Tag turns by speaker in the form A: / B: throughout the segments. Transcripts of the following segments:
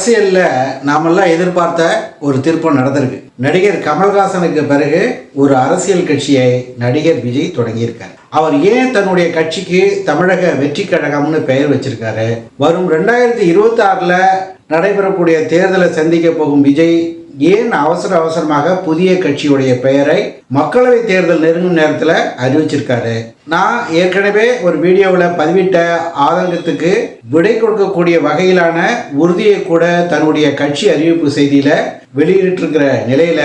A: அரசியலில் நாமெல்லாம் எதிர்பார்த்த ஒரு திருப்பம் நடந்திருக்கு. நடிகர் கமல்ஹாசனுக்கு பிறகு ஒரு அரசியல் கட்சியை நடிகர் விஜய் தொடங்கியிருக்கார். அவர் ஏன் தன்னுடைய கட்சிக்கு தமிழக வெற்றி கழகம்னு பெயர் வச்சிருக்காரு? வரும் ரெண்டாயிரத்தி இருபத்தி ஆறில் நடைபெறக்கூடிய தேர்தலை சந்திக்க போகும் விஜய் ஏன் அவசர அவசரமாக புதிய கட்சியுடைய பெயரை மக்களவை தேர்தல் நெருங்கும் நேரத்தில் அறிவிச்சிருக்காரு? நான் ஏற்கனவே ஒரு வீடியோவில் பதிவிட்ட ஆதங்கத்துக்கு விடை கொடுக்கக்கூடிய வகையிலான உறுதியை கூட தன்னுடைய கட்சி அறிவிப்பு செய்தியில் வெளியிட்டிருக்கிற நிலையில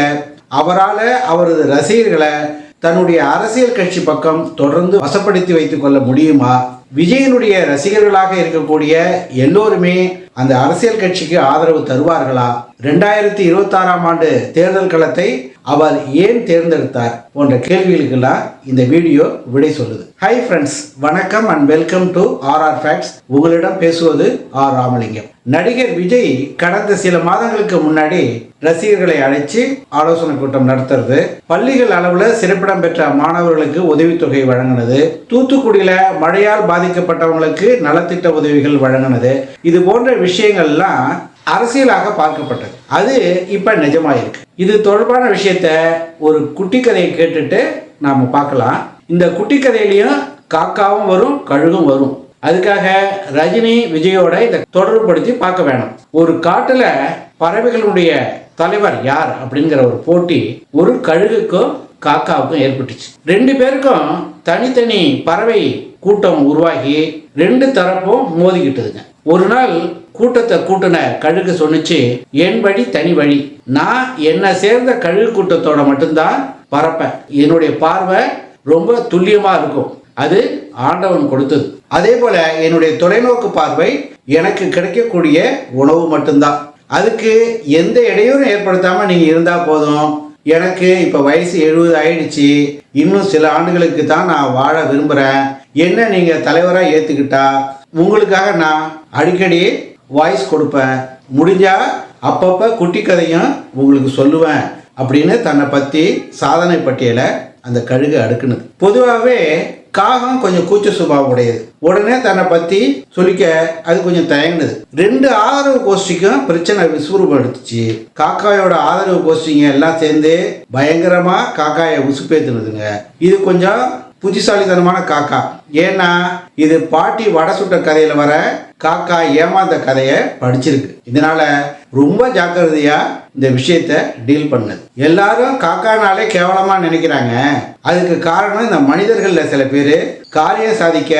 A: அவரால் அவரது ரசிகர்களை தன்னுடைய அரசியல் கட்சி பக்கம் தொடர்ந்து வசப்படுத்தி வைத்துக் கொள்ள முடியுமா? விஜயனுடைய ரசிகர்களாக இருக்கக்கூடிய எல்லோருமே அந்த அரசியல் கட்சிக்கு ஆதரவு தருவார்களா? ரெண்டாயிரத்தி இருபத்தாறாம் ஆண்டு தேர்தல் களத்தை அவர் ஏன் தேர்ந்தெடுத்தார் போன்ற கேள்விகளுக்கெல்லாம் இந்த வீடியோ விடை சொல்லுது. ஹை ஃப்ரெண்ட்ஸ் வணக்கம் and welcome to RR facts உங்களிடம் பேசுவது ஆர் ராமலிங்கம். நடிகர் விஜய் கடந்த சில மாதங்களுக்கு முன்னாடி ரசிகர்களை அழைச்சி ஆலோசனை கூட்டம் நடத்துறது பள்ளிகள் அளவுல சிறப்பிடம் பெற்ற மாணவர்களுக்கு உதவித்தொகை வழங்கினது தூத்துக்குடியில மழையால் பாதிக்கப்பட்டவங்களுக்கு நலத்திட்ட உதவிகள் வழங்கினது இது போன்ற விஷயங்கள்லாம் அரசியலாக பார்க்கப்பட்டது. அது இப்போ நிஜமாயிருக்கு. இது தொடர்பான விஷயத்த ஒரு குட்டி கதையை கேட்டுட்டு நாம் பார்க்கலாம். இந்த குட்டி கதையிலையும் காக்காவும் வரும் கழுகும் வரும். அதுக்காக ரஜினி விஜயோட இதை தொடர்புபடுத்தி பார்க்க வேணும். ஒரு காட்டில் பறவைகளுடைய தலைவர் யார் அப்படிங்கிற ஒரு போட்டி ஒரு கழுகுக்கும் காக்காவுக்கும் ஏற்பட்டுச்சு. ரெண்டு பேருக்கும் தனித்தனி பறவை கூட்டம் உருவாகி ரெண்டு தரப்பும் மோதிக்கிட்டதுங்க. ஒரு நாள் கூட்டத்தை கூட்டின கழுகு சொன்னிச்சு என் வழி தனி வழி. நான் என்னை சேர்ந்த கழுகு கூட்டத்தோட மட்டும்தான் பறப்பேன். என்னுடைய பார்வை ரொம்ப துல்லியமாக இருக்கும். அது ஆண்டவன் கொடுத்தது. அதே போல என்னுடைய தொலைநோக்கு பார்வை எனக்கு கிடைக்கக்கூடிய உணவு மட்டும்தான். அதுக்கு எந்த இடையூறும் ஏற்படுத்தாமல் நீங்கள் இருந்தால் போதும். எனக்கு இப்போ வயசு எழுபது ஆயிடுச்சு. இன்னும் சில ஆண்டுகளுக்கு தான் நான் வாழ விரும்புகிறேன் என்ன நீங்கள் தலைவராக ஏற்றுக்கிட்டா உங்களுக்காக நான் அடிக்கடி வாய்ஸ் கொடுப்பேன். முடிஞ்சா அப்பப்போ குட்டி கதையும் உங்களுக்கு சொல்லுவேன் அப்படின்னு தன்னை பற்றி சாதனை பட்டியலை அந்த கழுகு அடுக்குனது. பொதுவாகவே காகம் கொஞ்சம் கூச்ச சுபாவம் உடையது. உடனே தன்னை பற்றி சொல்லிக்க அது கொஞ்சம் தயங்குனது. ரெண்டு ஆதரவு கோஷ்டிக்கும் பிரச்சனை விஸ்வரூபம் எடுத்துச்சு. காக்காயோட ஆதரவு கோஷ்டிங்க எல்லாம் சேர்ந்து பயங்கரமாக காக்காயை உசுப்பேத்துனதுங்க. இது கொஞ்சம் புத்திசாலித்தனமான காக்கா. ஏன்னா இது பாட்டி வடை சுட்ட கதையில வர காக்கா ஏமாந்த கதையை படிச்சிருக்கு. இதனால ரொம்ப ஜாக்கிரதையா இந்த விஷயத்த டீல் பண்ணுது. எல்லாரும் காக்கானாலே கேவலமா நினைக்கிறாங்க. அதுக்கு காரணம் இந்த மனிதர்கள்ல சில பேர் காரியம் சாதிக்க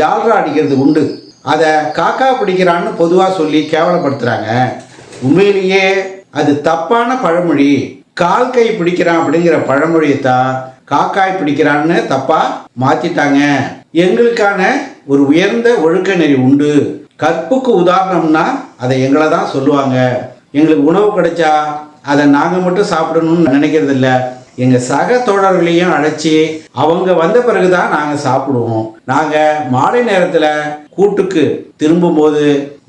A: ஜால்ரா அடிக்கிறது உண்டு. அதை காக்கா பிடிக்கிறான்னு பொதுவாக சொல்லி கேவலப்படுத்துறாங்க. உண்மையிலேயே அது தப்பான பழமொழி. கால் கை பிடிக்கிறான் அப்படிங்கிற பழமொழியை தான் காக்காய் பிடிக்கிறான்னு தப்பா மாத்திட்டாங்க. எங்களுக்கான ஒரு உயர்ந்த ஒழுக்க நெறி உண்டு. கற்புக்கு உதாரணம்னா அதை எங்களை தான் சொல்லுவாங்க. எங்களுக்கு உணவு கிடைச்சா அதை நாங்கள் மட்டும் சாப்பிடணும்னு நினைக்கிறது இல்லை எங்கள் சக தோழர்களையும் அழைச்சி அவங்க வந்த பிறகு தான் நாங்கள் சாப்பிடுவோம். நாங்கள் மாலை நேரத்தில் கூட்டுக்கு திரும்பும்போது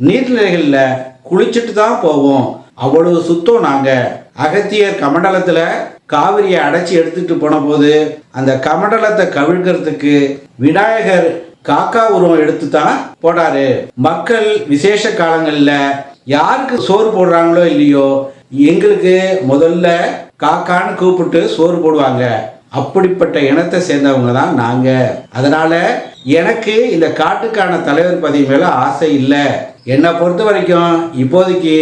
A: நீர்நிலைகளில் குளிச்சுட்டு தான் போவோம். அவ்வளவு சுத்தம் நாங்கள் அகத்தியர் கமண்டலத்தில் காவிரியை அடைச்சி எடுத்துட்டு போன போது அந்த கமண்டலத்தை கவிழ்க்கிறதுக்கு விநாயகர் காக்கா உருவம் எடுத்து தான் போடாரு மக்கள் விசேஷ காலங்களில் யாருக்கு சோறு போடுறாங்களோ இல்லையோ எங்களுக்கு முதல்ல காக்கான்னு கூப்பிட்டு சோறு போடுவாங்க. அப்படிப்பட்ட இனத்தை சேர்ந்தவங்க தான் நாங்க. அதனால எனக்கு இந்த காட்டுக்கான தலைவர் பதவி மேல ஆசை இல்லை. என்னை பொறுத்த வரைக்கும் இப்போதைக்கு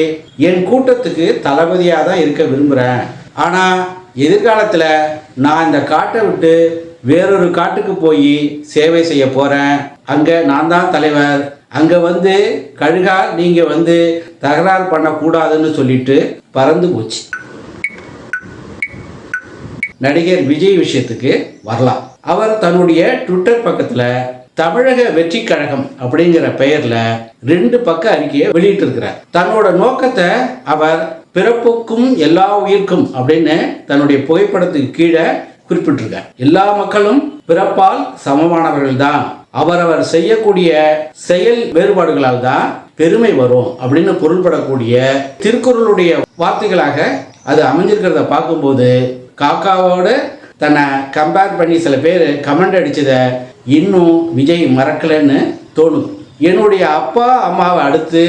A: என் கூட்டத்துக்கு தளபதியாக தான் இருக்க விரும்புகிறேன் ஆனால் எதிர்காலத்தில் நான் இந்த காட்டை விட்டு வேறொரு காட்டுக்கு போய் சேவை செய்ய போகிறேன் அங்கே நான் தான் தலைவர். அங்கே வந்து கழுகா நீங்கள் வந்து தகராறு பண்ணக்கூடாதுன்னு சொல்லிட்டு பறந்து போச்சு. நடிகர் விஜய் விஷயத்துக்கு வரலாம். அவர் தன்னுடைய ட்விட்டர் பக்கத்தில் தமிழக வெற்றி கழகம் அப்படிங்கிற பெயர்ல ரெண்டு பக்க அறிக்கையை வெளியிட்டிருக்கிறார். தன்னோட நோக்கத்தை அவர் பிறப்புக்கும் எல்லா உயிர்க்கும் அப்படின்னு தன்னுடைய புகைப்படத்துக்கு கீழே குறிப்பிட்டிருக்கார். எல்லா மக்களும் பிறப்பால் சமமானவர்கள் தான் அவரவர் செய்யக்கூடிய செயல் வேறுபாடுகளால் தான் பெருமை வரும் அப்படின்னு பொருள்படக்கூடிய திருக்குறளுடைய வார்த்தைகளாக அது அமைஞ்சிருக்கிறத பார்க்கும்போது காக்காவோடு தன்னை கம்பேர் பண்ணி சில பேர் கமெண்ட் அடிச்சதை இன்னும் விஜய் மறக்கலைன்னு தோணுது என்னுடைய அப்பா அம்மாவை அடுத்து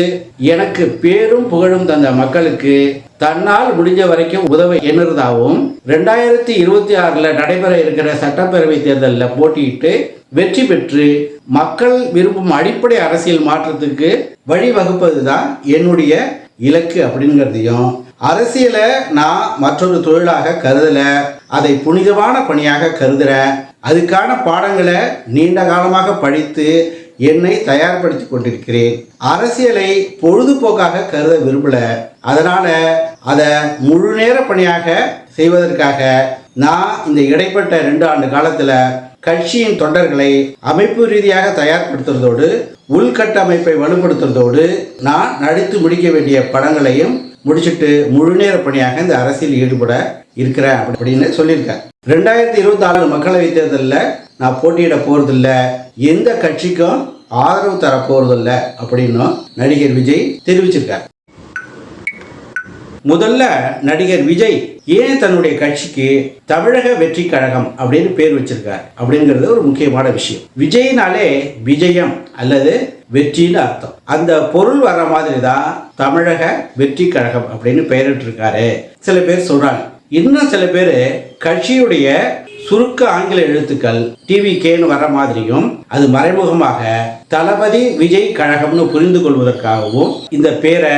A: எனக்கு பேரும் புகழும் தந்த மக்களுக்கு தன்னால் முடிஞ்ச வரைக்கும் உதவ எண்ணுறதாகவும் ரெண்டாயிரத்தி இருபத்தி ஆறில் நடைபெற இருக்கிற சட்டப்பேரவை தேர்தலில் போட்டியிட்டு வெற்றி பெற்று மக்கள் விரும்பும் அடிப்படை அரசியல் மாற்றத்துக்கு வழிவகுப்பது தான் என்னுடைய இலக்கு அப்படிங்கிறதையும் அரசியலை நான் மற்றொரு தொழிலாக கருதலை அதை புனிதமான பணியாக கருதுகிறேன் அதுக்கான பாடங்களை நீண்ட காலமாக படித்து என்னை தயார்படுத்தி கொண்டிருக்கிறேன். அரசியலை பொழுதுபோக்காக கருத விரும்பல. அதனால அதை முழு நேர பணியாக செய்வதற்காக நான் இந்த இடைப்பட்ட ரெண்டு ஆண்டு காலத்துல கட்சியின் தொண்டர்களை அமைப்பு ரீதியாக தயார்படுத்துறதோடு உள்கட்டமைப்பை வலுப்படுத்துறதோடு நான் நடித்து முடிக்க வேண்டிய படங்களையும் முடிச்சுட்டு முழு நேர பணியாக இந்த அரசியல் ஈடுபட இருக்கிறேன் அப்படின்னு சொல்லியிருக்கேன் ரெண்டாயிரத்தி இருபத்தி ஆறு மக்களவைத் தேர்தலில் நான் போட்டியிட போறதில்ல. எந்த கட்சிக்கும் ஆதரவு தர போறதில்ல அப்படின்னும் நடிகர் விஜய் தெரிவிச்சிருக்கார். முதல்ல நடிகர் விஜய் ஏன் தன்னுடைய கட்சிக்கு தமிழக வெற்றி கழகம் அப்படின்னு பேர் வச்சிருக்கார் அப்படிங்கிறது ஒரு முக்கியமான விஷயம். விஜய்னாலே விஜயம் அல்லது வெற்றின்னு அர்த்தம். அந்த பொருள் வர மாதிரி தான் தமிழக வெற்றி கழகம் அப்படின்னு பெயரிட்டிருக்காரு. சில பேர் சொல்றாங்க இன்னும் சில பேர் கட்சியுடைய சுருக்க ஆங்கில எழுத்துக்கள் டிவி கேன்னு வர மாதிரியும் அது மறைமுகமாக தளபதி விஜய் கழகம்னு புரிந்து கொள்வதற்காகவும் இந்த பேரை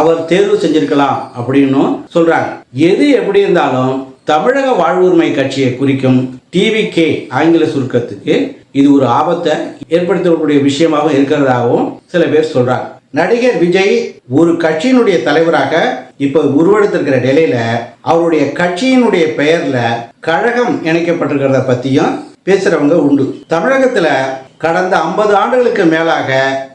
A: அவர் தேர்வு செஞ்சிருக்கலாம் அப்படின்னும் சொல்றாங்க. எது எப்படி இருந்தாலும் தமிழக வாழ்வுரிமை கட்சியை குறிக்கும் டிவி கே ஆங்கில சுருக்கத்துக்கு இது ஒரு ஆபத்தை ஏற்படுத்தக்கூடிய விஷயமாகவும் இருக்கிறதாகவும் சில பேர் சொல்றாங்க. நடிகர் விஜய் ஒரு கட்சியினுடைய தலைவராக இப்ப உருவெடுத்திருக்கிற நிலையில அவருடைய கட்சியினுடைய பெயர்ல கழகம் இணைக்கப்பட்டிருக்கிறத பத்தியும் பேசுறவங்க உண்டு. தமிழகத்துல கடந்த ஐம்பது ஆண்டுகளுக்கு மேலாக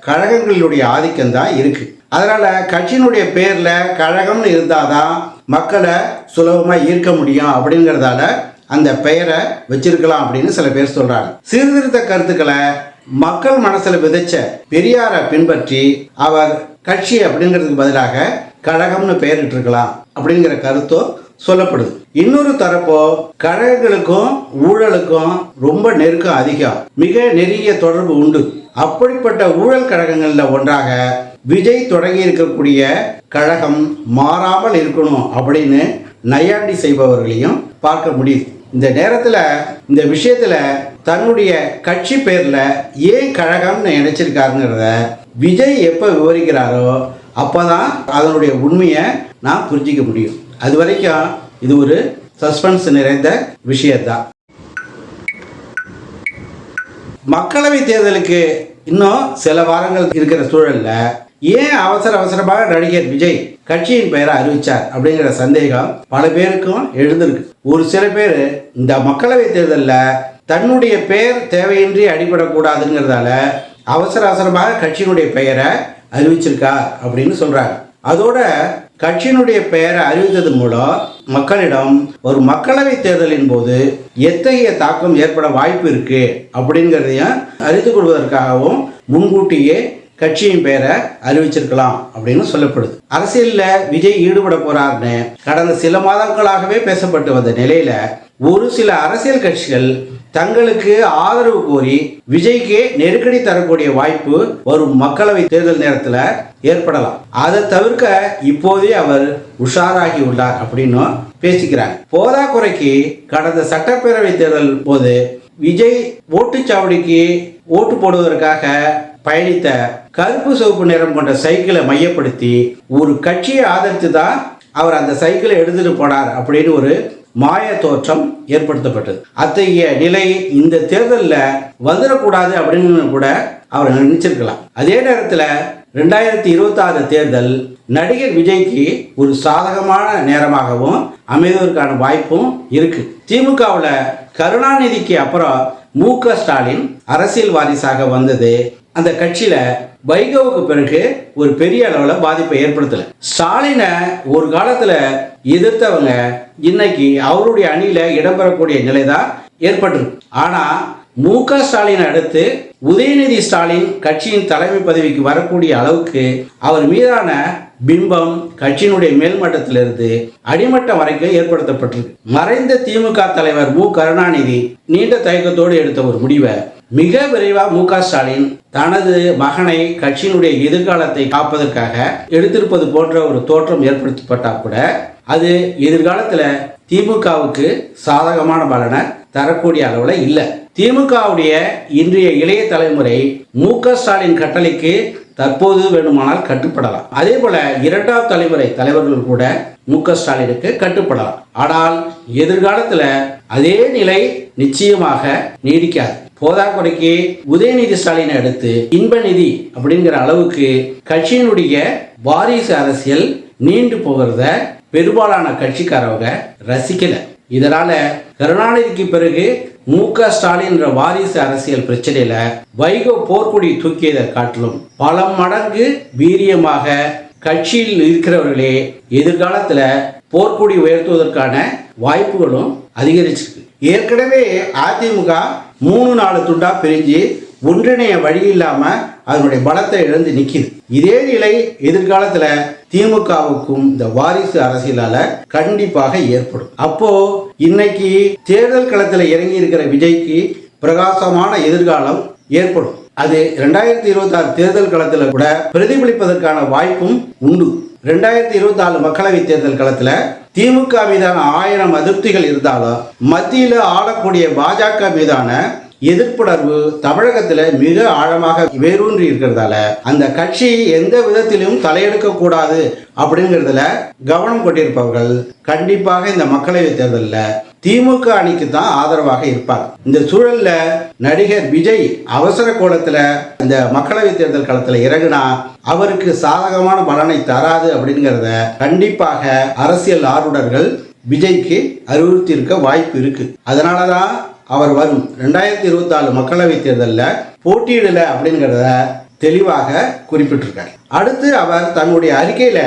A: கழகங்களுடைய ஆதிக்கம் தான் இருக்கு. அதனால கட்சியினுடைய பேர்ல கழகம்னு இருந்தாதான் மக்களை சுலபமா ஈர்க்க முடியும் அப்படிங்கிறதால அந்த பெயரை வச்சிருக்கலாம் அப்படின்னு சில பேர் சொல்றாங்க. சீர்திருத்த கருத்துக்களை மக்கள் மனசுல விதைச்ச பெரியாரை பின்பற்றி அவர் கட்சி அப்படிங்கிறதுக்கு பதிலாக கழகம்னு பெயரிட்டிருக்கலாம் அப்படிங்கிற கருத்தும் சொல்லப்படுது. இன்னொரு தரப்போ கழகங்களுக்கும் ஊழலுக்கும் ரொம்ப நெருக்கம் அதிகம். மிக நெருங்கிய தொடர்பு உண்டு. அப்படிப்பட்ட ஊழல் கழகங்கள்ல ஒன்றாக விஜய் தொடங்கி இருக்கக்கூடிய கழகம் மாறாமல் இருக்கணும் அப்படின்னு நையாண்டி செய்பவர்களையும் பார்க்க முடியுது. இந்த நேரத்தில் இந்த விஷயத்தில் தன்னுடைய கட்சி பேரில் ஏன் கழகம்னு நினைச்சிருக்காருங்கிறத விஜய் எப்போ விவரிக்கிறாரோ அப்போதான் அதனுடைய உண்மையை நான் புரிஞ்சிக்க முடியும். அது வரைக்கும் இது ஒரு சஸ்பென்ஸ் நிறைந்த விஷயம்தான். மக்களவை தேர்தலுக்கு இன்னும் சில வாரங்கள் இருக்கிற சூழலில் ஏன் அவசர அவசரமாக நடிகர் விஜய் கட்சியின் பெயரை அறிவிச்சார் அப்படிங்கிற சந்தேகம் பல பேருக்கும் எழுந்திருக்கு. ஒரு சில பேர் இந்த மக்களவை தேர்தலில் தன்னுடைய பெயர் தேவையின்றி அடிபடக்கூடாதுங்கிறதால அவசர அவசரமாக கட்சியினுடைய பெயரை அறிவிச்சிருக்கார் அப்படின்னு சொல்றாங்க. அதோட கட்சியினுடைய பெயரை அறிவித்தது மூலம் மக்களிடம் ஒரு மக்களவை தேர்தலின் போது எத்தகைய தாக்கம் ஏற்பட வாய்ப்பு இருக்கு அப்படிங்கிறதையும் அறிந்து கொள்வதற்காகவும் முன்கூட்டியே கட்சியின் பெயரை அறிவிச்சிருக்கலாம் அப்படின்னு சொல்லப்படுது. அரசியலில் விஜய் ஈடுபட போறாருன்னு கடந்த சில மாதங்களாகவே பேசப்பட்டு வந்த நிலையில ஒரு சில அரசியல் கட்சிகள் தங்களுக்கு ஆதரவு கோரி விஜய்க்கு நெருக்கடி தரக்கூடிய வாய்ப்பு வரும் மக்களவை தேர்தல் நேரத்தில் ஏற்படலாம். அதை தவிர்க்க இப்போதே அவர் உஷாராகி உள்ளார் அப்படின்னும் பேசிக்கிறாங்க போதாக்குறைக்கு கடந்த சட்டப்பேரவை தேர்தல் போது விஜய் ஓட்டுச்சாவடிக்கு ஓட்டு போடுவதற்காக பயணித்த கருப்பு சிவப்பு நிறம் கொண்ட சைக்கிளை மையப்படுத்தி ஒரு கட்சியை ஆதரித்து தான் அவர் அந்த சைக்கிளை எடுத்துட்டு போனார் அப்படின்னு ஒரு மாய தோற்றம் ஏற்படுத்தப்பட்டது. அத்தகைய நிலை இந்த தேர்தலில் வந்துடக்கூடாது அப்படின்னு கூட அவர் நினைச்சிருக்கலாம். அதே நேரத்தில் ரெண்டாயிரத்தி இருபத்தாறு தேர்தல் நடிகர் விஜய்க்கு ஒரு சாதகமான நேரமாகவும் அமைவதற்கான வாய்ப்பும் இருக்கு. திமுகவில் கருணாநிதிக்கு அப்புறம் மு க ஸ்டாலின் அரசியல் வாரிசாக வந்தது அந்த கட்சியில வைகோவுக்கு பிறகு ஒரு பெரிய அளவில் பாதிப்பை ஏற்படுத்தல. ஸ்டாலினை ஒரு காலத்துல எதிர்த்தவங்க இன்னைக்கு அவருடைய அணியில இடம்பெறக்கூடிய நிலை தான் ஏற்பட்டிருக்கு. ஆனா மு க ஸ்டாலின் அடுத்து உதயநிதி ஸ்டாலின் கட்சியின் தலைமை பதவிக்கு வரக்கூடிய அளவுக்கு அவர் மீதான பிம்பம் கட்சியினுடைய மேல்மட்டத்திலிருந்து அடிமட்டம் வரைக்கும் ஏற்படுத்தப்பட்டிருக்கு. மறைந்த திமுக தலைவர் மு. கருணாநிதி நீண்ட தயக்கத்தோடு எடுத்த ஒரு முடிவை. மிக விரைவாக மு. க. ஸ்டாலின் தனது மகனை கட்சியினுடைய எதிர்காலத்தை காப்பதற்காக எடுத்திருப்பது போன்ற ஒரு தோற்றம் ஏற்படுத்தப்பட்டா கூட அது எதிர்காலத்தில் திமுகவுக்கு சாதகமான பலனை தரக்கூடிய அளவில் இல்லை. திமுகவுடைய இன்றைய இளைய தலைமுறை மு. க. ஸ்டாலின் கட்டளைக்கு தற்போது வேண்டுமானால் கட்டுப்படலாம். அதே போல இரண்டாம் தலைமுறை தலைவர்கள் கூட மு க ஸ்டாலினுக்கு கட்டுப்படலாம். ஆனால் எதிர்காலத்துல அதே நிலை நிச்சயமாக நீடிக்காது. போதாக்குறைக்கு உதயநிதி ஸ்டாலினை அடுத்து இன்பநிதி அப்படிங்கிற அளவுக்கு கட்சியினுடைய வாரிசு அரசியல் நீண்டு போகிறத பெரும்பாலான கட்சிக்காரவங்க ரசிக்கல. இதனால கருணாநிதிக்கு பிறகு மு க ஸ்டாலின் வாரிசு அரசியல் பிரச்சனையில வைகோ போர்க்குடி தூக்கியதை காட்டிலும் பல மடங்கு வீரியமாக கட்சியில் இருக்கிறவர்களே எதிர்காலத்துல போர்க்குடி உயர்த்துவதற்கான வாய்ப்புகளும் அதிகரிச்சிருக்கு. ஏற்கனவே அதிமுக மூணு நாலு துண்டா பிரிஞ்சு ஒன்றிணைய வழி இல்லாம அதனுடைய பலத்தை இழந்து நிற்கிது இதே நிலை எதிர்காலத்தில் திமுகவுக்கும் இந்த வாரிசு அரசியலால கண்டிப்பாக ஏற்படும். அப்போ இன்னைக்கு தேர்தல் களத்தில் இறங்கி இருக்கிற விஜய்க்கு பிரகாசமான எதிர்காலம் ஏற்படும். அது ரெண்டாயிரத்தி இருபத்தி ஆறு தேர்தல் களத்தில் கூட பிரதிபலிப்பதற்கான வாய்ப்பும் உண்டு. ரெண்டாயிரத்தி இருபத்தி நாலு மக்களவை தேர்தல் களத்தில் திமுக மீதான ஆயிரம் அதிருப்திகள் இருந்தாலும் மத்தியில் ஆளக்கூடிய பாஜக மீதான எதிர்ப்புணர்வு தமிழகத்துல மிக ஆழமாக வேரூன்றி இருக்கிறதால அந்த கட்சி எந்த விதத்திலும் தலையெடுக்க கூடாது அப்படிங்கிறதுல கவனம் கொண்டிருப்பவர்கள் கண்டிப்பாக இந்த மக்களவை தேர்தலில் திமுக அணிக்கு தான் ஆதரவாக இருப்பார். இந்த சூழல்ல நடிகர் விஜய் அவசர கோலத்துல இந்த மக்களவை தேர்தல் களத்துல இறங்குனா அவருக்கு சாதகமான பலனை தராது அப்படிங்கிறத கண்டிப்பாக அரசியல் ஆர்வலர்கள் விஜய்க்கு அறிவுறுத்தியிருக்க வாய்ப்பு இருக்கு. அதனாலதான் அவர் வரும் ரெண்டாயிரத்தி இருபத்தி நாலு மக்களவை தேர்தலில் போட்டியிடல அப்படிங்கிறத தெளிவாக குறிப்பிட்டிருக்கார். அடுத்து அவர் தன்னுடைய அறிக்கையில்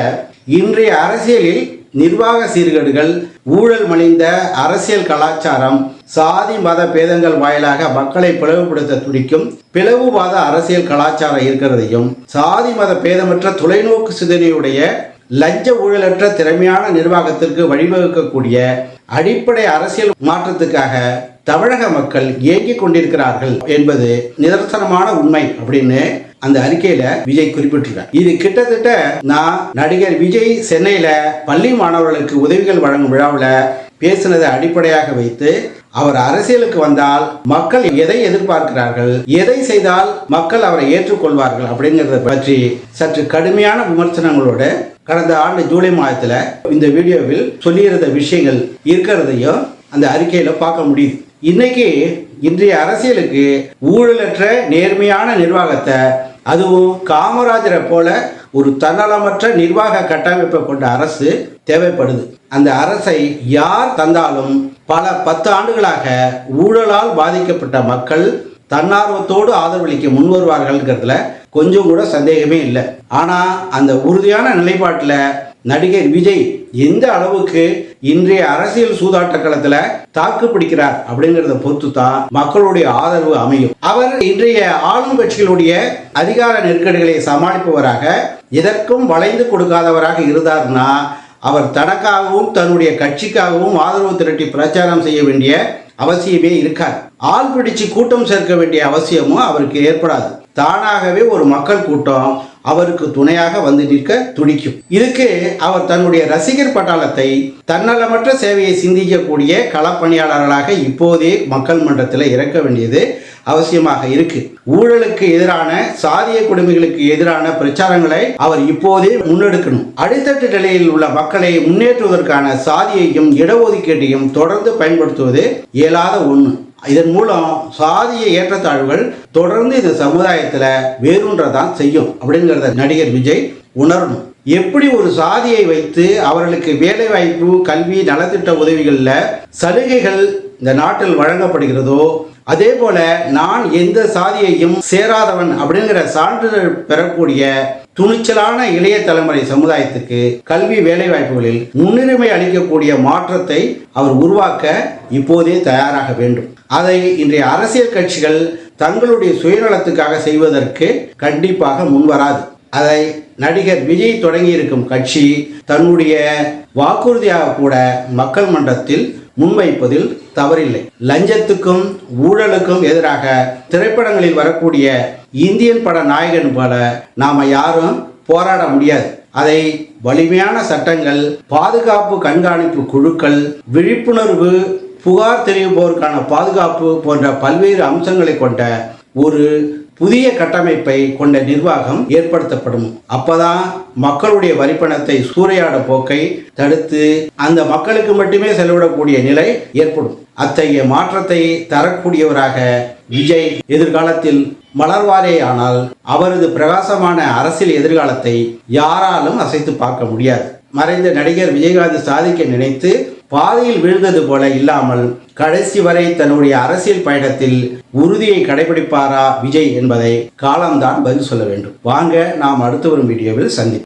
A: இன்றைய அரசியலில் நிர்வாக சீர்கேடுகள் ஊழல் மலிந்த அரசியல் கலாச்சாரம் சாதி மத பேதங்கள் வாயிலாக மக்களை பிளவுபடுத்த துடிக்கும் பிளவுவாத அரசியல் கலாச்சாரம் இருக்கிறதையும் சாதி மத பேதமற்ற தொலைநோக்கு சிந்தனையுடைய லஞ்ச ஊழலற்ற திறமையான நிர்வாகத்திற்கு வழிவகுக்கக்கூடிய அடிப்படை அரசியல் மாற்றத்துக்காக தமிழக மக்கள் இயங்கிக் கொண்டிருக்கிறார்கள் என்பது நிதர்சனமான உண்மை அப்படின்னு அந்த அறிக்கையில விஜய் குறிப்பிட்டிருக்கார். இது கிட்டத்தட்ட நான் நடிகர் விஜய் சென்னையில பள்ளி மாணவர்களுக்கு உதவிகள் வழங்கும் விழாவில் பேசினதை அடிப்படையாக வைத்து அவர் அரசியலுக்கு வந்தால் மக்கள் எதை எதிர்பார்க்கிறார்கள் எதை செய்தால் மக்கள் அவரை ஏற்றுக்கொள்வார்கள் அப்படிங்கிறத பற்றி சற்று கடுமையான விமர்சனங்களோடு கடந்த ஆண்டு ஜூலை மாதத்தில் இந்த வீடியோவில் சொல்லியிருந்த விஷயங்கள் இருக்கிறதையும் அந்த அறிக்கையில் பார்க்க முடியுது. இன்னைக்கு இன்றைய அரசியலுக்கு ஊழலற்ற நேர்மையான நிர்வாகத்தை அதுவும் காமராஜரை போல ஒரு தன்னலமற்ற நிர்வாக கட்டமைப்பை கொண்ட அரசு தேவைப்படுது. அந்த அரசை யார் தந்தாலும் பல பத்து ஆண்டுகளாக ஊழலால் பாதிக்கப்பட்ட மக்கள் தன்னார்வத்தோடு ஆதரவளிக்க முன் வருவார்கள்ங்கிறதுல கொஞ்சம் கூட சந்தேகமே இல்லை. ஆனால் அந்த உறுதியான நிலைப்பாட்டில் நடிகர் விஜய் எந்த அளவுக்கு இன்றைய அரசியல் சூதாட்ட களத்துல தாக்கு பிடிக்கிறார் அப்படிங்கறத பொறுத்து தான் மக்களுடைய ஆதரவு அமையும். அவர் இன்றைய ஆளும் கட்சிகளுடைய அதிகார நெருக்கடிகளை சமாளிப்பவராக எதற்கும் வளைந்து கொடுக்காதவராக இருந்தார்னா அவர் தனக்காகவும் தன்னுடைய கட்சிக்காகவும் ஆதரவு திரட்டி பிரச்சாரம் செய்ய வேண்டிய அவசியமே இருக்காது. ஆள் பிடிச்சு கூட்டம் சேர்க்க வேண்டிய அவசியமும் அவருக்கு ஏற்படாது. தானாகவே ஒரு மக்கள் கூட்டம் அவருக்கு துணையாக வந்து நிற்க துடிக்கும். இதுக்கு அவர் தன்னுடைய ரசிகர் பட்டாளத்தை தன்னலமற்ற சேவையை சிந்திக்கக்கூடிய களப்பணியாளர்களாக இப்போதே மக்கள் மன்றத்தில் இறக்க வேண்டியது அவசியமாக இருக்கு. ஊழலுக்கு எதிரான சாதிய குடும்பங்களுக்கு எதிரான பிரச்சாரங்களை அவர் இப்போதே முன்னெடுக்கணும். அடித்தட்டு நிலையில் உள்ள மக்களை முன்னேற்றுவதற்கான சாதியையும் இடஒதுக்கீட்டையும் தொடர்ந்து பயன்படுத்துவது இயலாத ஒன்று இதன் மூலம் சாதிய ஏற்றத்தாழ்வுகள் தொடர்ந்து இந்த சமுதாயத்தில் வேறுன்றதான் செய்யும் அப்படிங்கிறத நடிகர் விஜய் உணரணும். எப்படி ஒரு சாதியை வைத்து அவர்களுக்கு வேலைவாய்ப்பு கல்வி நலத்திட்ட உதவிகளில் சலுகைகள் இந்த நாட்டில் வழங்கப்படுகிறதோ அதே போல நான் எந்த சாதியையும் சேராதவன் அப்படிங்கிற சான்றிதழ் பெறக்கூடிய துணிச்சலான இளைய தலைமுறை சமுதாயத்துக்கு கல்வி வேலை வாய்ப்புகளில் முன்னுரிமை அளிக்கக்கூடிய மாற்றத்தை அவர் உருவாக்க இப்போதே தயாராக வேண்டும். அதை இன்றைய அரசியல் கட்சிகள் தங்களுடைய சுயநலத்துக்காக செய்வதற்கு கண்டிப்பாக முன்வராது. அதை நடிகர் விஜய் தொடங்கியிருக்கும் கட்சி தன்னுடைய வாக்குறுதியாக கூட மக்கள் மன்றத்தில் முன்வைப்பதில் தவறில்லை. லஞ்சத்துக்கும் ஊழலுக்கும் எதிராக திரைப்படங்களில் வரக்கூடிய இந்தியன் பட நாயகன் போல நாம யாரும் போராட முடியாது. அதை வலிமையான சட்டங்கள் பாதுகாப்பு கண்காணிப்பு குழுக்கள் விழிப்புணர்வு புகார் தெரிவிப்போருக்கான பாதுகாப்பு போன்ற பல்வேறு அம்சங்களை கொண்ட ஒரு புதிய கட்டமைப்பை கொண்ட நிர்வாகம் ஏற்படுத்தப்படும். அப்பதான் மக்களுடைய வரிப்பணத்தை சூறையாட போக்கை தடுத்து அந்த மக்களுக்கு மட்டுமே செலவிடக்கூடிய நிலை ஏற்படும். அத்தகைய மாற்றத்தை தரக்கூடியவராக விஜய் எதிர்காலத்தில் மலர்வாரே ஆனால் அவரது பிரகாசமான அரசியல் எதிர்காலத்தை யாராலும் அசைத்து பார்க்க முடியாது. மறைந்த நடிகர் விஜயகாந்த் சாதிக்க நினைத்து பாதையில் விழுந்தது போல இல்லாமல் கடைசி வரை தன்னுடைய அரசியல் பயணத்தில் உறுதியை கடைபிடிப்பாரா விஜய் என்பதை காலம்தான் பதில் சொல்ல வேண்டும். வாங்க நாம் அடுத்து வரும் வீடியோவில் சந்திப்போம்.